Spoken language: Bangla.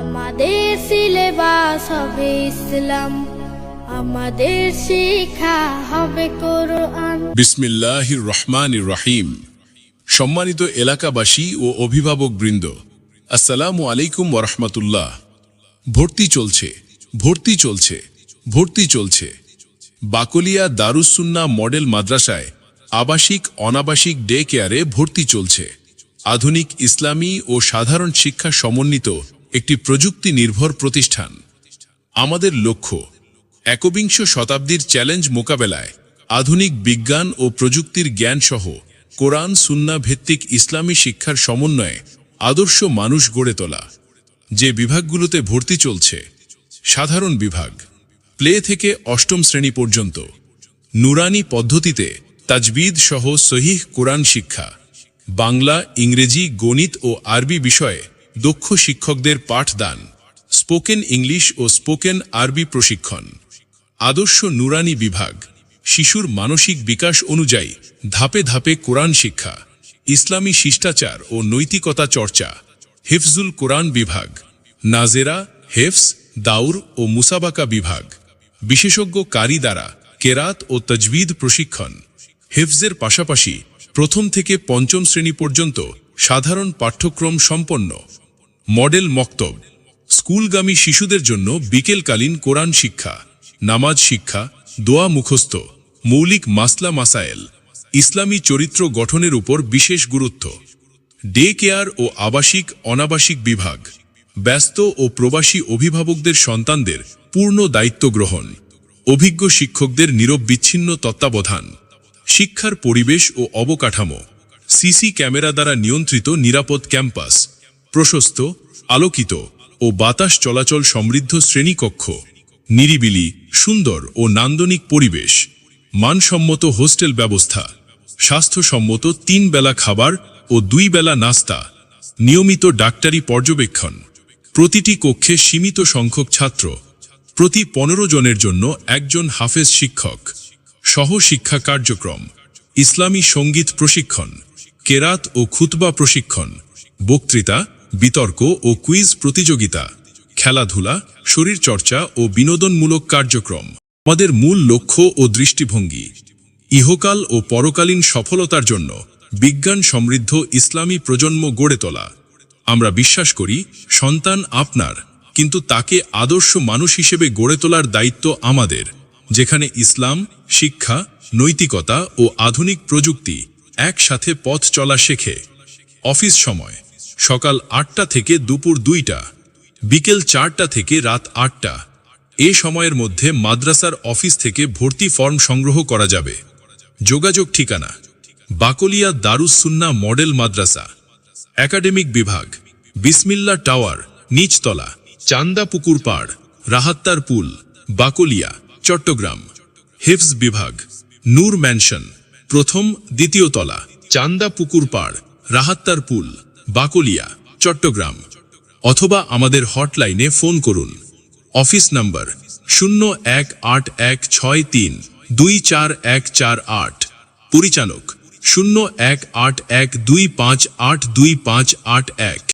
আমাদের সিলেবাস হবে ইসলাম। আমাদের শিক্ষা হবে কোরআন। বিসমিল্লাহির রহমানির রহিম। সম্মানিত এলাকাবাসী ও অভিভাবক বৃন্দ, আসসালামু আলাইকুম ওরহমতুল্লাহ ভর্তি চলছে ভর্তি চলছে ভর্তি চলছে। বাকলিয়া দারুসুন্না মডেল মাদ্রাসায় আবাসিক অনাবাসিক ডে কেয়ারে ভর্তি চলছে। আধুনিক ইসলামী ও সাধারণ শিক্ষা সমন্বিত একটি প্রযুক্তি নির্ভর প্রতিষ্ঠান। আমাদের লক্ষ্য একবিংশ শতাব্দীর চ্যালেঞ্জ মোকাবেলায় আধুনিক বিজ্ঞান ও প্রযুক্তির জ্ঞানসহ কোরআন, সুন্না ভিত্তিক ইসলামী শিক্ষার সমন্বয়ে আদর্শ মানুষ গড়ে তোলা। যে বিভাগগুলোতে ভর্তি চলছে, সাধারণ বিভাগ, প্লে থেকে অষ্টম শ্রেণি পর্যন্ত, নুরানি পদ্ধতিতে তাজবিদ সহ সহিহ কোরআন শিক্ষা, বাংলা, ইংরেজি, গণিত ও আরবি বিষয়ে দক্ষ শিক্ষকদের পাঠদান, স্পোকেন ইংলিশ ও স্পোকেন আরবি প্রশিক্ষণ, আদর্শ নুরানি বিভাগ, শিশুর মানসিক বিকাশ অনুযায়ী ধাপে ধাপে কোরআন শিক্ষা, ইসলামী শিষ্টাচার ও নৈতিকতা চর্চা, হিফজুল কোরআন বিভাগ, নাজেরা হেফস দাউর ও মুসাবাকা বিভাগ, বিশেষজ্ঞ কারি দ্বারা কেরাত ও তজবিদ প্রশিক্ষণ, হেফজের পাশাপাশি প্রথম থেকে পঞ্চম শ্রেণি পর্যন্ত সাধারণ পাঠ্যক্রম সম্পন্ন মডেল মক্তব। স্কুলগামী শিশুদের জন্য বিকেলকালীন কোরআন শিক্ষা, নামাজ শিক্ষা, দোয়া মুখস্থ, মৌলিক মাসলা মাসায়েল, ইসলামী চরিত্র গঠনের উপর বিশেষ গুরুত্ব। ডে কেয়ার ও আবাসিক, অনাবাসিক বিভাগ, ব্যস্ত ও প্রবাসী অভিভাবকদের সন্তানদের পূর্ণ দায়িত্ব গ্রহণ, অভিজ্ঞ শিক্ষকদের নিরববিচ্ছিন্ন তত্ত্বাবধান, শিক্ষার পরিবেশ ও অবকাঠামো, সিসি ক্যামেরা দ্বারা নিয়ন্ত্রিত নিরাপদ ক্যাম্পাস প্রশস্ত, আলোকিত ও বাতাস চলাচল সমৃদ্ধ শ্রেণীকক্ষ, নিরিবিলি, সুন্দর ও নান্দনিক পরিবেশ, মানসম্মত হোস্টেল ব্যবস্থা, স্বাস্থ্যসম্মত তিন বেলা খাবার ও দুই বেলা নাস্তা, নিয়মিত ডাক্তারি পর্যবেক্ষণ। প্রতিটি কক্ষে সীমিত সংখ্যক ছাত্র, প্রতি পনেরো জনের জন্য একজন হাফেজ শিক্ষক, সহ শিক্ষা কার্যক্রম, ইসলামী সংগীত প্রশিক্ষণ, কেরাত ও খুতবা প্রশিক্ষণ, বক্তৃতা বিতর্ক ও কুইজ প্রতিযোগিতা, খেলাধুলা, শরীরচর্চা ও বিনোদনমূলক কার্যক্রম। আমাদের মূল লক্ষ্য ও দৃষ্টিভঙ্গি। ইহকাল ও পরকালীন সফলতার জন্য বিজ্ঞান সমৃদ্ধ ইসলামী প্রজন্ম গড়ে তোলা। আমরা বিশ্বাস করি, সন্তান আপনার, কিন্তু তাকে আদর্শ মানুষ হিসেবে গড়ে তোলার দায়িত্ব আমাদের, যেখানে ইসলাম, শিক্ষা, নৈতিকতা ও আধুনিক প্রযুক্তি একসাথে পথ চলা শেখে। অফিস সময় সকাল আটটা থেকে দুপুর দুইটা, বিকেল চারটা থেকে রাত আটটা। এ সময়ের মধ্যে মাদ্রাসার অফিস থেকে ভর্তি ফর্ম সংগ্রহ করা যাবে। যোগাযোগ ঠিকানা, বাকলিয়া দারুসুন্না মডেল মাদ্রাসা। একাডেমিক বিভাগ, বিসমিল্লা টাওয়ার, নিচতলা চান্দা পুকুর পাড়, রাহাত্তার পুল, বাকলিয়া, চট্টগ্রাম। হিফজ বিভাগ, নূর ম্যানশন, প্রথম, দ্বিতীয় তলা চান্দা পুকুর পাড়, রাহাত্তার পুল। বাকলিয়া, চট্টগ্রাম, অথবা আমাদের হটলাইনে ফোন করুন। অফিস নম্বর শূন্য এক আট এক ছয় তিন দুই চার এক চার আট। পরিচালক, শূন্য এক আট এক দুই পাঁচ আট দুই পাঁচ আট এক।